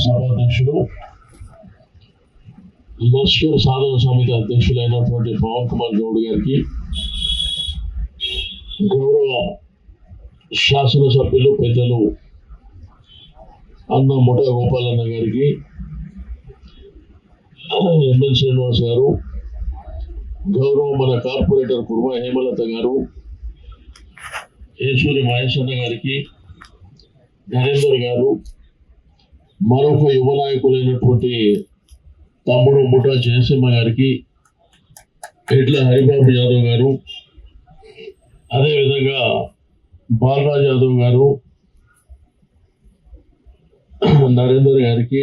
సభాధ్యక్షుడు లష్కర్ సాధన సమితి అధ్యక్షులైనటువంటి పవన్ కుమార్ గౌడ్ గారికి గౌరవ శాసనసభ్యులు పెద్దలు అన్న ముఠ గోపాలన్న గారికి ఎంఎల్ శ్రీనివాస్ గారు గౌరవ మన కార్పొరేటర్ కుర్మ హేమలత గారు ఏసూరి మహేష్ అన్న గారికి నరేందర్ గారు మరొక యువ నాయకులైనటువంటి తమ్ముడు ముఠా జయసింహ గారికి ఎడ్ల హరిబాబు యాదవ్ గారు అదేవిధంగా బాలరాజ్ యాదవ్ గారు నరేందర్ గారికి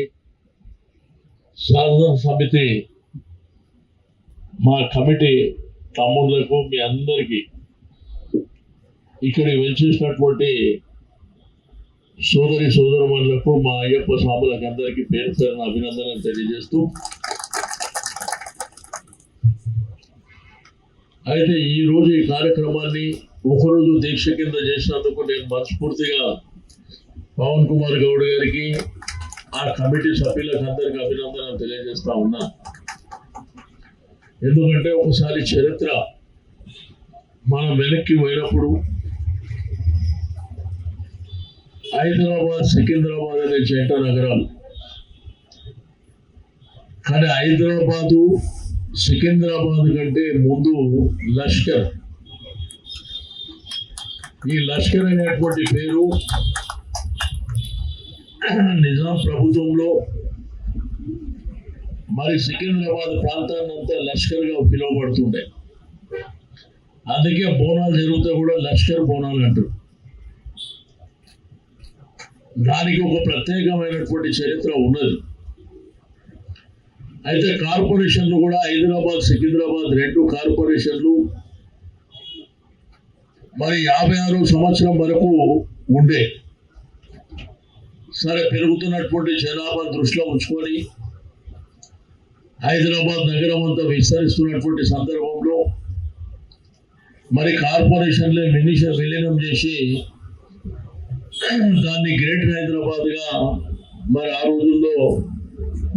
సాధన సమితి మా కమిటీ తమ్ముళ్ళకు మీ అందరికీ ఇక్కడ వెంచేసినటువంటి సోదరి సోదరుమణులకు మా అయ్యప్ప స్వాములకు అందరికీ పేరు పేరున అభినందనలు తెలియజేస్తూ. అయితే ఈ రోజు ఈ కార్యక్రమాన్ని ఒకరోజు దీక్ష కింద చేసినందుకు నేను మనస్ఫూర్తిగా పవన్ కుమార్ గౌడ్ గారికి ఆ కమిటీ సభ్యులకు అందరికీ అభినందనలు తెలియజేస్తా ఉన్నా. ఎందుకంటే ఒకసారి చరిత్ర మనం వెనక్కి పోయినప్పుడు హైదరాబాద్ సికింద్రాబాద్ అనే జంట నగరాలు కానీ హైదరాబాదు సికింద్రాబాద్ కంటే ముందు లష్కర్. ఈ లష్కర్ అనేటువంటి పేరు నిజాం ప్రభుత్వంలో మరి సికింద్రాబాద్ ప్రాంతాన్ని అంతా లష్కర్గా పిలువబడుతుండే. అందుకే బోనాలు జరిగితే కూడా లష్కర్ బోనాలు అంటారు. దానికి ఒక ప్రత్యేకమైనటువంటి చరిత్ర ఉన్నది. అయితే కార్పొరేషన్లు కూడా హైదరాబాద్ సికింద్రాబాద్ రెండు కార్పొరేషన్లు మరి యాభై ఆరు సంవత్సరం వరకు ఉండే. సరే పెరుగుతున్నటువంటి జనాభా దృష్టిలో ఉంచుకొని హైదరాబాద్ నగరం అంతా విస్తరిస్తున్నటువంటి సందర్భంలో మరి కార్పొరేషన్లే మినిష విలీనం చేసి దాన్ని గ్రేటర్ హైదరాబాద్గా మరి ఆ రోజుల్లో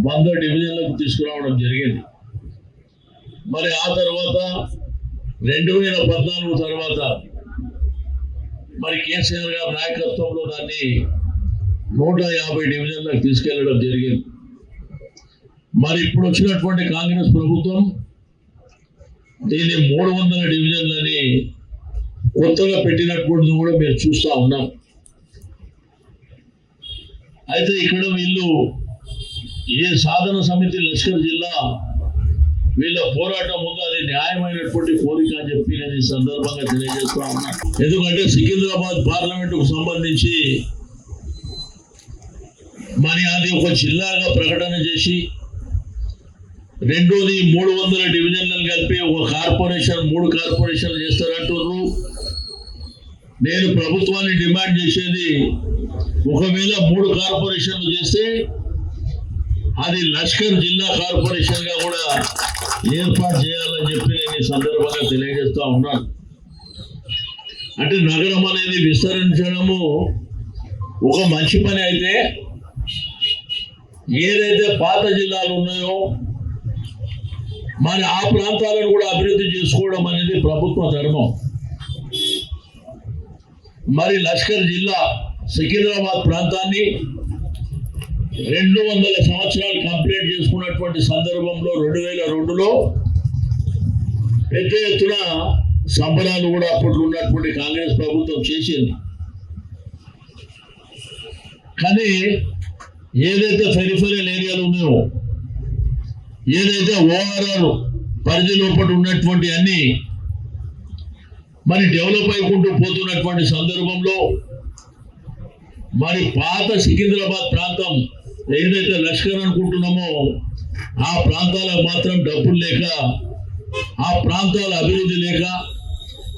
వంద డివిజన్లకు తీసుకురావడం జరిగింది. మరి ఆ తర్వాత రెండు వేల పద్నాలుగు తర్వాత మరి కేసీఆర్ గారి నాయకత్వంలో దాన్ని నూట యాభై డివిజన్లకు తీసుకెళ్ళడం జరిగింది. మరి ఇప్పుడు వచ్చినటువంటి కాంగ్రెస్ ప్రభుత్వం దీన్ని మూడు వందల డివిజన్లని కొత్తగా పెట్టినటువంటిది కూడా మేము చూస్తూ ఉన్నాం. అయితే ఇక్కడ వీళ్ళు ఏ సాధన సమితి లష్కర్ జిల్లా వీళ్ళ పోరాటం ముందు అది న్యాయమైనటువంటి కోరిక అని చెప్పి నేను ఈ సందర్భంగా తెలియజేస్తా ఉన్నా. ఎందుకంటే సికింద్రాబాద్ పార్లమెంటుకు సంబంధించి మరి అది ఒక జిల్లాగా ప్రకటన చేసి రెండోది మూడు వందల డివిజన్లను కలిపి ఒక కార్పొరేషన్ మూడు కార్పొరేషన్లు చేస్తారంటున్నారు నేను ప్రభుత్వాన్ని డిమాండ్ చేసేది ఒకవేళ మూడు కార్పొరేషన్లు చేస్తే అది లష్కర్ జిల్లా కార్పొరేషన్గా కూడా ఏర్పాటు చేయాలని చెప్పి నేను ఈ సందర్భంగా తెలియజేస్తా ఉన్నాను. అంటే నగరం అనేది విస్తరించడము ఒక మంచి పని అయితే ఏదైతే పాత జిల్లాలు ఉన్నాయో మరి ఆ ప్రాంతాలను కూడా అభివృద్ధి చేసుకోవడం అనేది ప్రభుత్వ ధర్మం. మరి లష్కర్ జిల్లా సికింద్రాబాద్ ప్రాంతాన్ని రెండు వందల సంవత్సరాలు కంప్లీట్ చేసుకున్నటువంటి సందర్భంలో రెండు వేల రెండులో పెద్ద ఎత్తున సంబరాలు కూడా అప్పట్లో ఉన్నటువంటి కాంగ్రెస్ ప్రభుత్వం చేసింది. కానీ ఏదైతే పెరిఫెరల్ ఏరియాలు ఉన్నాయో ఏదైతే ఓఆర్ఆర్ పరిధి లోపల ఉన్నటువంటి అన్ని మరి డెవలప్ అయికుంటూ పోతున్నటువంటి సందర్భంలో మరి పాత సికింద్రాబాద్ ప్రాంతం ఏదైతే లష్కర్ అనుకుంటున్నామో ఆ ప్రాంతాలకు మాత్రం డబ్బులు లేక ఆ ప్రాంతాల అభివృద్ధి లేక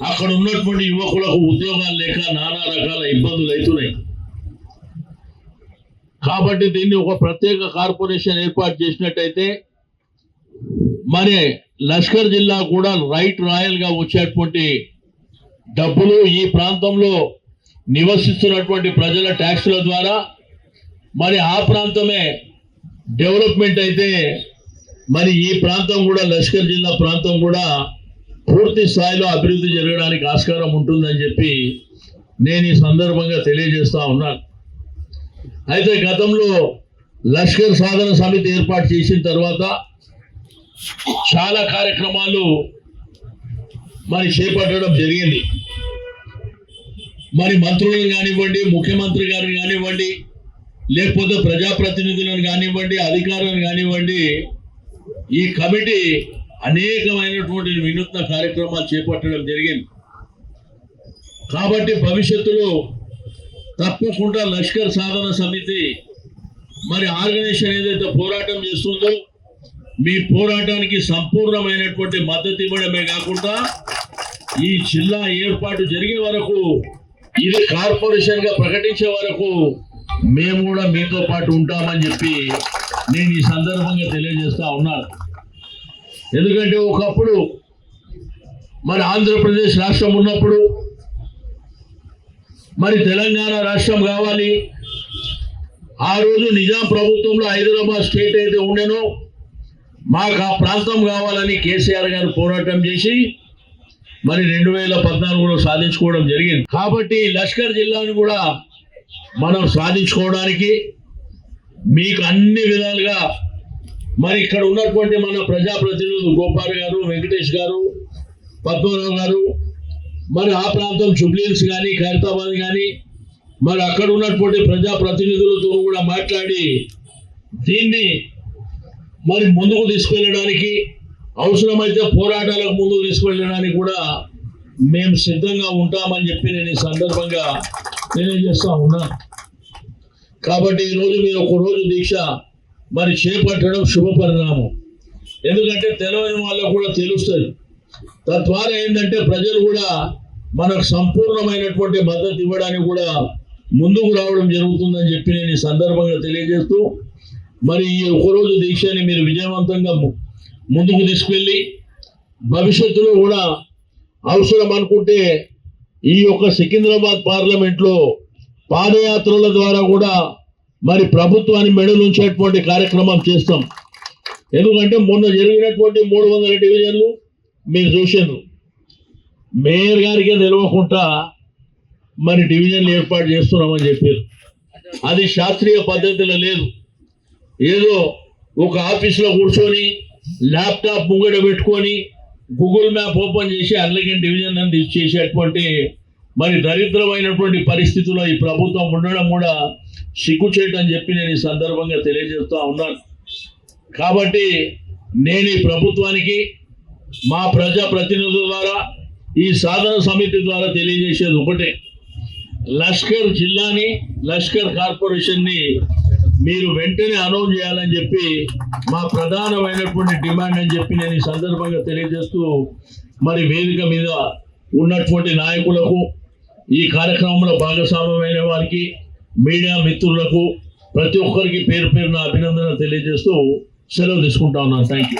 అక్కడ ఉన్నటువంటి యువకులకు ఉద్యోగాలు లేక నానా రకాల ఇబ్బందులు అవుతున్నాయి కాబట్టి దీన్ని ఒక ప్రత్యేక కార్పొరేషన్ ఏర్పాటు చేసినట్టయితే మరి లష్కర్ జిల్లా కూడా రైట్ రాయల్గా వచ్చేటువంటి డబ్బులు ఈ ప్రాంతంలో నివసిస్తున్నటువంటి ప్రజల ట్యాక్సుల ద్వారా మరి ఆ ప్రాంతమే డెవలప్మెంట్ అయితే మరి ఈ ప్రాంతం కూడా లష్కర్ జిల్లా ప్రాంతం కూడా పూర్తి స్థాయిలో అభివృద్ధి జరగడానికి ఆస్కారం ఉంటుందని చెప్పి నేను ఈ సందర్భంగా తెలియజేస్తా ఉన్నాను అయితే గతంలో లష్కర్ సాధన సమితి ఏర్పాటు చేసిన తర్వాత చాలా కార్యక్రమాలు మరి చేపట్టడం జరిగింది. మరి మంత్రులను కానివ్వండి ముఖ్యమంత్రి గారిని కానివ్వండి లేకపోతే ప్రజాప్రతినిధులను కానివ్వండి అధికారులను కానివ్వండి ఈ కమిటీ అనేకమైనటువంటి వినూత్న కార్యక్రమాలు చేపట్టడం జరిగింది. కాబట్టి భవిష్యత్తులో తప్పకుండా లష్కర్ సాధన సమితి మరి ఆర్గనైజేషన్ ఏదైతే పోరాటం చేస్తుందో మీ పోరాటానికి సంపూర్ణమైనటువంటి మద్దతు ఇవ్వడమే కాకుండా ఈ జిల్లా ఏర్పాటు జరిగే వరకు ఇది కార్పొరేషన్గా ప్రకటించే వరకు మేము కూడా మీతో పాటు ఉంటామని చెప్పి నేను ఈ సందర్భంగా తెలియజేస్తా ఉన్నాను ఎందుకంటే ఒకప్పుడు మరి ఆంధ్రప్రదేశ్ రాష్ట్రం ఉన్నప్పుడు మరి తెలంగాణ రాష్ట్రం కావాలి. ఆ రోజు నిజాం ప్రభుత్వంలో హైదరాబాద్ స్టేట్ అయితే ఉండేనో మాకు ఆ ప్రాంతం కావాలని కేసీఆర్ గారు పోరాటం చేసి మరి రెండు వేల పద్నాలుగులో సాధించుకోవడం జరిగింది. కాబట్టి లష్కర్ జిల్లాను కూడా మనం సాధించుకోవడానికి మీకు అన్ని విధాలుగా మరి ఇక్కడ ఉన్నటువంటి మన ప్రజాప్రతినిధులు గోపాల్ గారు వెంకటేష్ గారు పద్మనాభం గారు మరి ఆ ప్రాంతం జుబ్లీల్స్ కానీ ఖైరతాబాద్ కానీ మరి అక్కడ ఉన్నటువంటి ప్రజాప్రతినిధులతో కూడా మాట్లాడి దీన్ని మరి ముందుకు తీసుకెళ్ళడానికి అవసరమైతే పోరాటాలకు ముందుకు తీసుకెళ్ళడానికి కూడా మేము సిద్ధంగా ఉంటామని చెప్పి నేను ఈ సందర్భంగా తెలియజేస్తా ఉన్నా. కాబట్టి ఈరోజు మీరు ఒక రోజు దీక్ష మరి చేపట్టడం శుభ పరిణామం. ఎందుకంటే తెలియని వాళ్ళకు కూడా తెలుస్తుంది. తద్వారా ఏంటంటే ప్రజలు కూడా మనకు సంపూర్ణమైనటువంటి మద్దతు ఇవ్వడానికి కూడా ముందుకు రావడం జరుగుతుందని చెప్పి నేను ఈ సందర్భంగా తెలియజేస్తూ మరి ఈ ఒకరోజు దీక్షని మీరు విజయవంతంగా ముందుకు తీసుకెళ్ళి భవిష్యత్తులో కూడా అవసరం అనుకుంటే ఈ యొక్క సికింద్రాబాద్ పార్లమెంట్లో పాదయాత్రల ద్వారా కూడా మరి ప్రభుత్వాన్ని మెడలుంచేటువంటి కార్యక్రమం చేస్తాం. ఎందుకంటే మొన్న జరిగినటువంటి మూడు వందల డివిజన్లు మీరు చూసారు మేయర్ గారికి తెలియకుండా మరి డివిజన్లు ఏర్పాటు చేస్తున్నామని చెప్పారు. అది శాస్త్రీయ పద్ధతిలో లేదు. ఏదో ఒక ఆఫీస్లో కూర్చొని ల్యాప్టాప్ ముంగడ పెట్టుకొని గూగుల్ మ్యాప్ ఓపెన్ చేసి అల్లగిన డివిజన్ అని చేసేటువంటి మరి దరిద్రమైనటువంటి పరిస్థితుల్లో ఈ ప్రభుత్వం ఉండడం కూడా సిగ్గుచేటని చెప్పి నేను ఈ సందర్భంగా తెలియజేస్తూ ఉన్నాను. కాబట్టి నేను ఈ ప్రభుత్వానికి మా ప్రజా ప్రతినిధుల ద్వారా ఈ సాధన సమితి ద్వారా తెలియజేసేది ఒకటే. లష్కర్ జిల్లాని లష్కర్ కార్పొరేషన్ని మీరు వెంటనే అనౌన్స్ చేయాలని చెప్పి మా ప్రధానమైనటువంటి డిమాండ్ అని చెప్పి నేను ఈ సందర్భంగా తెలియజేస్తూ మరి వేదిక మీద ఉన్నటువంటి నాయకులకు ఈ కార్యక్రమంలో భాగస్వామ్యమైన వారికి మీడియా మిత్రులకు ప్రతి ఒక్కరికి పేరు పేరున అభినందన తెలియజేస్తూ సెలవు తీసుకుంటా ఉన్నాను. Thank you